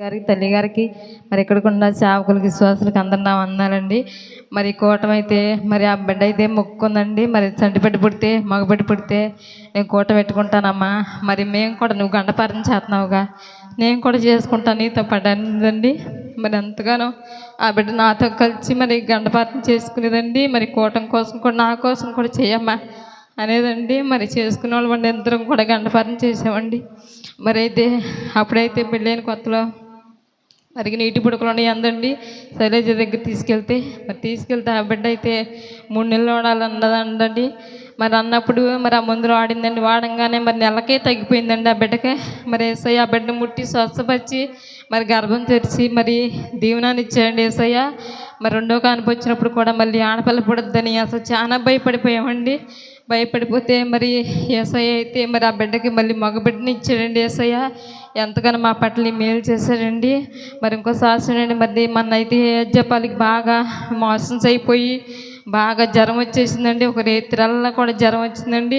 గారికి తల్లి గారికి మరి ఇక్కడికి ఉన్న సేవకులకి విశ్వాసులకు అందరు నా వందాలండి మరి కూటమి అయితే మరి ఆ బిడ్డ అయితే మొక్కుందండి మరి చంటి పుడితే మగ పుడితే నేను కూట పెట్టుకుంటానమ్మా. మరి మేము కూడా నువ్వు గండపారం చేస్తున్నావుగా. నేను కూడా చేసుకుంటాను నీతో పడ్డానండి మరి ఎంతగానో ఆ బిడ్డ నాతో కలిసి మరి గండపారం చేసుకునేదండి. మరి కూటం కోసం కూడా నా కోసం కూడా చేయమ్మా అనేదండి. మరి చేసుకునే వాళ్ళు ఇద్దరం కూడా గండపారం చేసామండి. మరి అయితే అప్పుడైతే పెళ్ళైన కొత్తలో మరి నీటి పుడకలు అందండి శైలజ దగ్గర తీసుకెళ్తే మరి తీసుకెళ్తే ఆ బిడ్డ అయితే మూడు నెలలు వాడాలన్నదండి మరి అన్నప్పుడు మరి ఆ మందులు వాడిందండి. వాడంగానే మరి నెలకే తగ్గిపోయిందండి ఆ బిడ్డకే. మరి ఏసయ్య ఆ బిడ్డ ముట్టి స్వస్థపరిచి మరి గర్భం తెరిచి మరి దీవెనాన్ని ఇచ్చాడండి ఏసయ్య. మరి రెండో కానుపు వచ్చినప్పుడు కూడా మళ్ళీ ఆడపిల్ల పుడద్దని అసలు చాలా భయపడిపోయామండి. భయపడిపోతే మరి ఏసయ్య అయితే మరి ఆ బిడ్డకి మళ్ళీ మగబిడ్డని ఇచ్చాడండి ఏసయ్య. ఎంతగానో మా పట్ల మేలు చేశాడండి. మరి ఇంకో శాసనండి మరి మన అయితే యజ్జపాలికి బాగా మోషన్స్ అయిపోయి బాగా జ్వరం వచ్చేసిందండి. ఒక రేత్రల్లా కూడా జ్వరం వచ్చిందండి.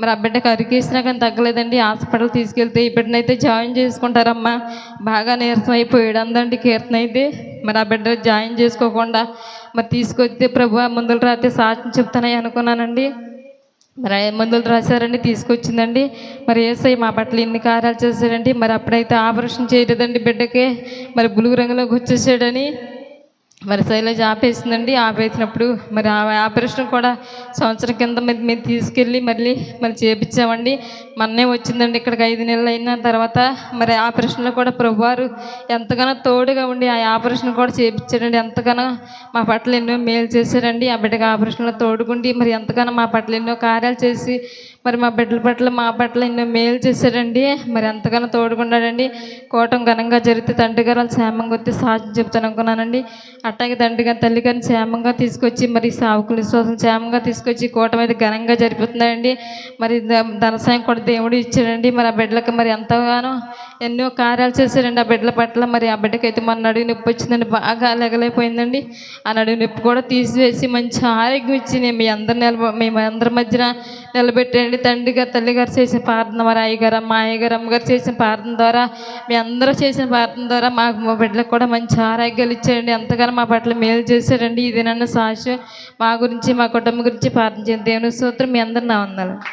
మరి ఆ బిడ్డకి అరికేసినా కానీ తగ్గలేదండి. హాస్పిటల్ తీసుకెళ్తే ఈ బిడ్డనైతే జాయిన్ చేసుకుంటారమ్మా. బాగా నీరసం అయిపోయాడు అందండి కీర్తన అయితే. మరి ఆ బిడ్డ జాయిన్ చేసుకోకుండా మరి తీసుకొస్తే ప్రభు ముందులు రాతే సాక్ష్యం చెప్తానని అనుకున్నానండి. మరి మందులు రాశారండి తీసుకొచ్చిందండి. మరి ఏసై మా బట్టలు ఇన్ని కార్యాలు చేశాడండి. మరి అప్పుడైతే ఆపరేషన్ చేయలేదండి బిడ్డకి. మరి బులుగు రంగులోకి వచ్చేసాడని మరి శైలజ ఆపేసిందండి ఆపేసినప్పుడు మరి ఆ ఆపరేషన్ కూడా సంవత్సరం కింద మరి మేము తీసుకెళ్ళి మళ్ళీ మరి చేపించామండి. మొన్నే వచ్చిందండి ఇక్కడికి ఐదు నెలలు అయిన తర్వాత మరి ఆపరేషన్లో కూడా ప్రభువారు ఎంతగానో తోడుగా ఉండి ఆ ఆపరేషన్ కూడా చేపించాడండి ఎంతగానో మా పట్ల ఎన్నో మేలు చేశారండి. ఆ బిడ్డకి ఆపరేషన్లో తోడుగుండి మరి ఎంతగానో మా పట్ల ఎన్నో కార్యాలు చేసి మరి మా బిడ్డల పట్ల మా పట్ల ఎన్నో మేలు చేశాడండి. మరి ఎంతగానో తోడుకున్నాడండి కోటం ఘనంగా జరిగితే తండ్రి గారు వాళ్ళు క్షేమంగా వచ్చి సాధ్యం చెప్తాను అనుకున్నానండి. అట్టాగే తండ్రి గారు తల్లి గారిని క్షేమంగా తీసుకొచ్చి మరి సావుకులు విశ్వాసం క్షేమంగా తీసుకొచ్చి కోటం అయితే ఘనంగా జరుపుతున్నాయండి మరి ద- ధనసాయం కూడా దేవుడు ఇచ్చాడండి. మరి ఆ బిడ్డలకు మరి ఎంతగానో ఎన్నో కార్యాలు చేశాడండి ఆ బిడ్డల పట్ల. మరి ఆ బిడ్డకైతే మన నడుగు నొప్పి వచ్చిందండి. బాగా లెగలేకపోయిందండి ఆ నడుగు నొప్పి కూడా తీసివేసి మంచి ఆరోగ్యం ఇచ్చి నేను మీ అందరి నిలబ మేము అందరి మధ్యన నిలబెట్టండి. తండ్రి గారు తల్లి గారు చేసిన ప్రార్థన వారు అయ్యగారు అమ్మ అయ్యగారు అమ్మగారు చేసిన ప్రార్థన ద్వారా మీ అందరూ చేసిన ప్రార్థన ద్వారా మాకు మా బిడ్డలకు కూడా మంచి ఆరోగ్యాలు ఇచ్చారండి ఎంతగానో మా పట్ల మేలు చేశారండి. ఇది నన్ను సాక్ష్యం మా గురించి మా కుటుంబం గురించి ప్రార్థన చేయండి. దేవుని సూత్రం మీ అందరు నా వందలు